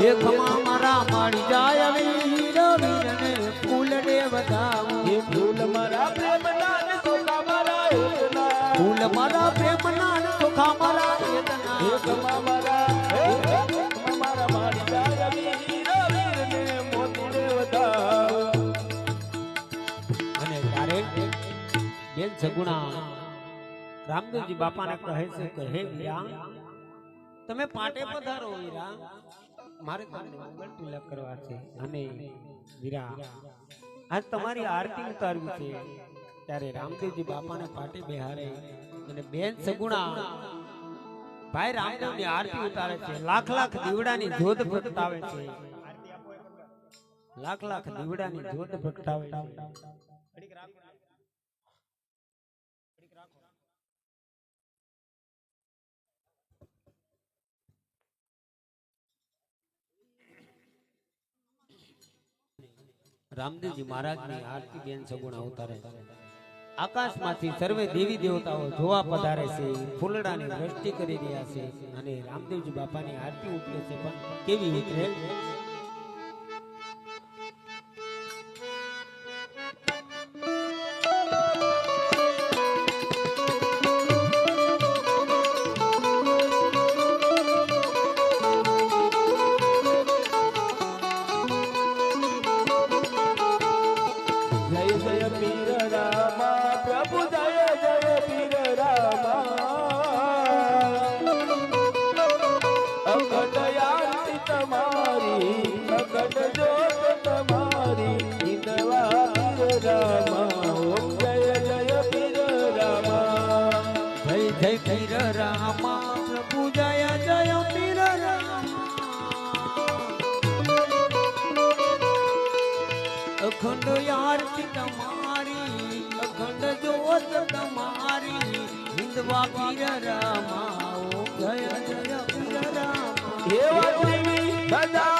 હે ખમા મારા મળી જાય વીર વીરને ફૂલને વધાવું હે ફૂલ મારા ને મારા ફૂલ મારા સુખા મારા હે ખમા મારા હે વધાવ સગુણા રામદેવજી બાપાને કહે છે કે હે વીરા તમે પાટે પધારો વીરા. મારે મંગળ કરવા છે અને વિરા આજ તમારી આરતી ઉતારવી છે ત્યારે રામદેવજી બાપાને પાટે બિહારે અને બેન સગુણા ભાઈ રામદેવની આરતી ઉતારે છે લાખ લાખ દીવડાની જ્યોત પ્રગટાવે છે લાખ લાખ દીવડાની જ્યોત પ્રગટાવે છે રામદેવજી મહારાજની આરતી બેન સગુણ અવતારે આકાશમાંથી સર્વે દેવી દેવતાઓ જોવા પધારે છે, ફૂલડાની વૃષ્ટિ કરી રહ્યા છે અને રામદેવજી બાપાની આરતી ઉતરે છે. પણ કેવી ઉતરે પ્રભુ જય જય પીર રામા. અખંડ આરતી તમારી અખંડ જોત તમારી હિંદવા રામા. જય જય પીર રામા. જય જય પીર રામા. પ્રભુ જય જય પીર રામા. અખંડ યાર તમારી જ્યોત તમારી હિંદવા પીર રામા જય જય પીર રામા દેવી સદા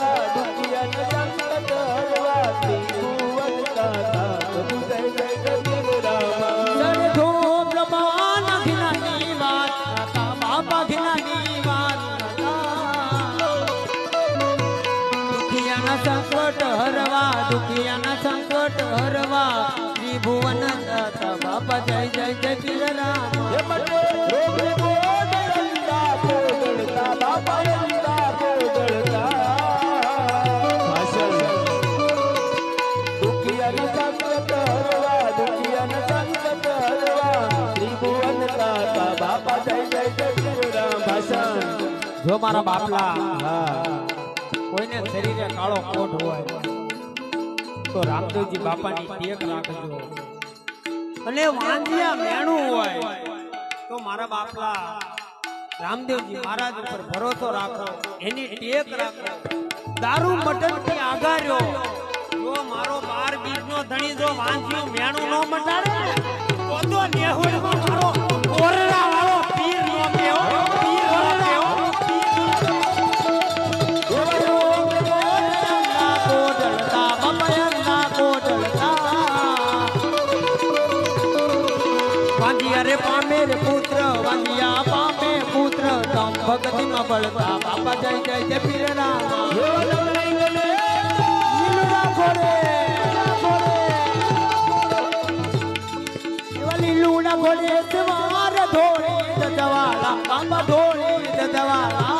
દાતા બાપા જય જય જય દેવ રામ જો મારા બાપલા કોઈને શરીરે કાળો કોટ હોય તો રામદેવજી બાપાની ટેક રાખજો. અને વાંજિયા મેણું હોય, તો મારા બાપલા રામદેવજી મહારાજ ઉપર ભરોસો રાખો, એની ટેક રાખો. દારૂ મટનથી આગાર્યો જો મારો બાર બીજ નો ધણી જો વાંજિયું મેણું ન મટાડે, તો તો નેહુડમાં મારો ભક્તિ માં બળતા. બાપા જય જય જય પીર રામા. લીલુડા ઘોડે સવાર ધોળે દજવાલા બાપા ધોળે દજવાલા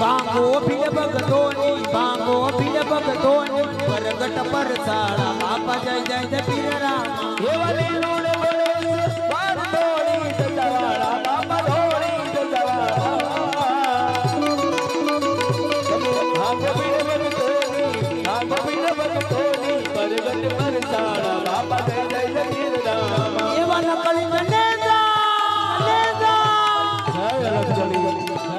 ભાંગો ભીડ ભગતોની ભાંગો ભીડ ભગતોની પ્રગટ પરસાળા. બાપા જય જય જય પીર રામા. એવા તારી લક્ષણી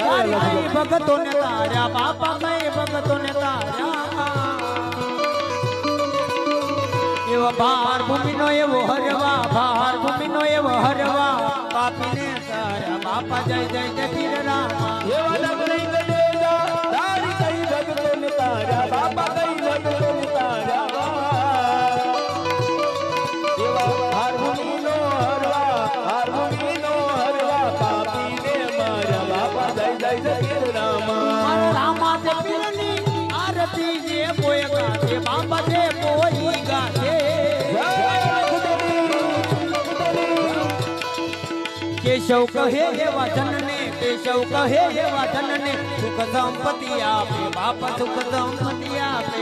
આઈ ભગતોને તાર્યા બાપા કઈ ભગતોને તાર્યા એવો ભાર ભૂમિનો એવો હરવા ભાર ભૂમિનો એવો હરવા બાપા જય જય જય રામ પીરની આરતી જે કોઈ ગાશે બાપા જે જય ખુદની કેશવ કહે હે જનને કેશવ કહે એવા જનને સુખ સંપત્તિ આપે, બાપા સુખ સંપત્તિ આપે.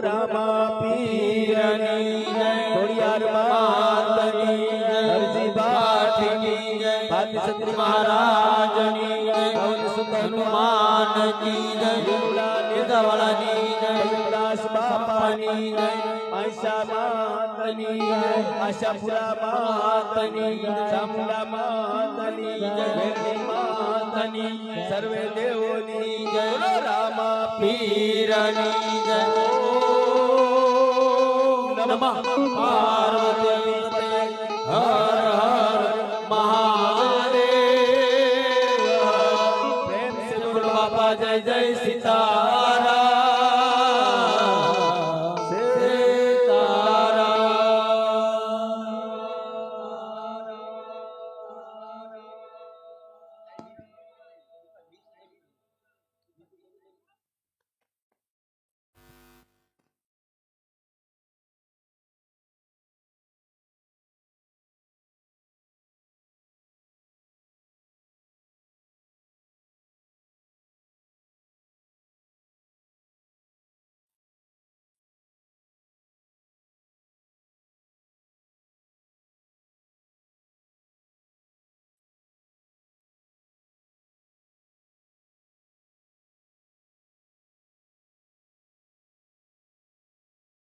રામા પીરની ખોડિયાર માતની હરજી બાઠની ભાતી સત્રી મહારાજની પવન સુત હનુમાનજી જય નિધાવાળાની જય દાસ બાપાની આશા માતની આશાપુરા માતની ચામુંડા માતની માતની સર્વે દેવોની રામા પીરની જય નમઃ. પાર્વતી હર હર મહાદેવ. પ્રેમ સિંહ બાપા જય જય સીતારા